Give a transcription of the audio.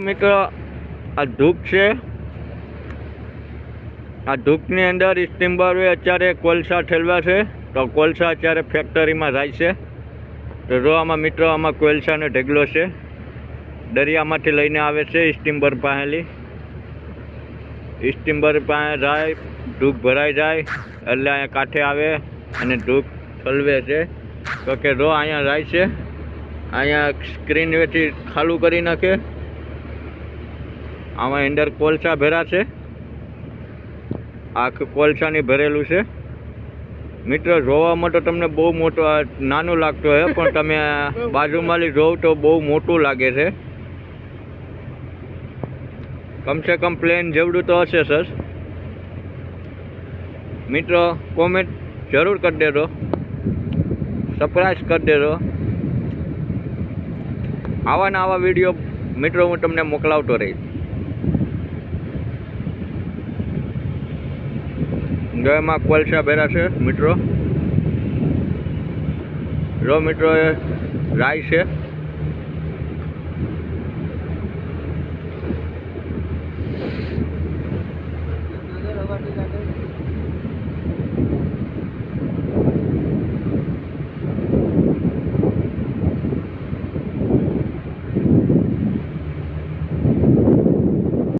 મિત્રો, આ ધૂપ છે. આ ધૂપની અંદર સ્ટીમ્બર અત્યારે કોલસા ઠેલવા છે. તો કોલસા અત્યારે ફેક્ટરીમાં જાય છે. તો જો આમાં મિત્રો, આમાં કોલસાનો ઢગલો છે. દરિયામાંથી લઈને આવે છે સ્ટીમ્બર પાસેલી સ્ટીમ્બર પાસે જાય, ધૂપ ભરાઈ જાય, એટલે અહીંયા કાંઠે આવે અને ધૂપ ઠલવે છે. તો કે જો અહીંયા જાય છે, અહીંયા સ્ક્રીન વેથી ખાલું કરી નાખે. આમાં અંદર કોલસા ભર્યા છે. આખું કોલસાની ભરેલું છે. મિત્રો જોવામાં તો તમને બહુ મોટું નાનું લાગતું હોય પણ તમે બાજુમાંથી જોવ તો બહુ મોટું લાગે છે. કમસે કમ પ્લેન જેવડું તો હશે સર. મિત્રો કોમેન્ટ જરૂર કરી દેજો. સરપ્રાઈઝ કરી દેજો. આવા ને આવા વીડિયો મિત્રો હું તમને મોકલાવતો રહીશ. ગયામાં કોલસા ભેરા છે મિત્રો? રો મિત્રો એ રાઈ છે.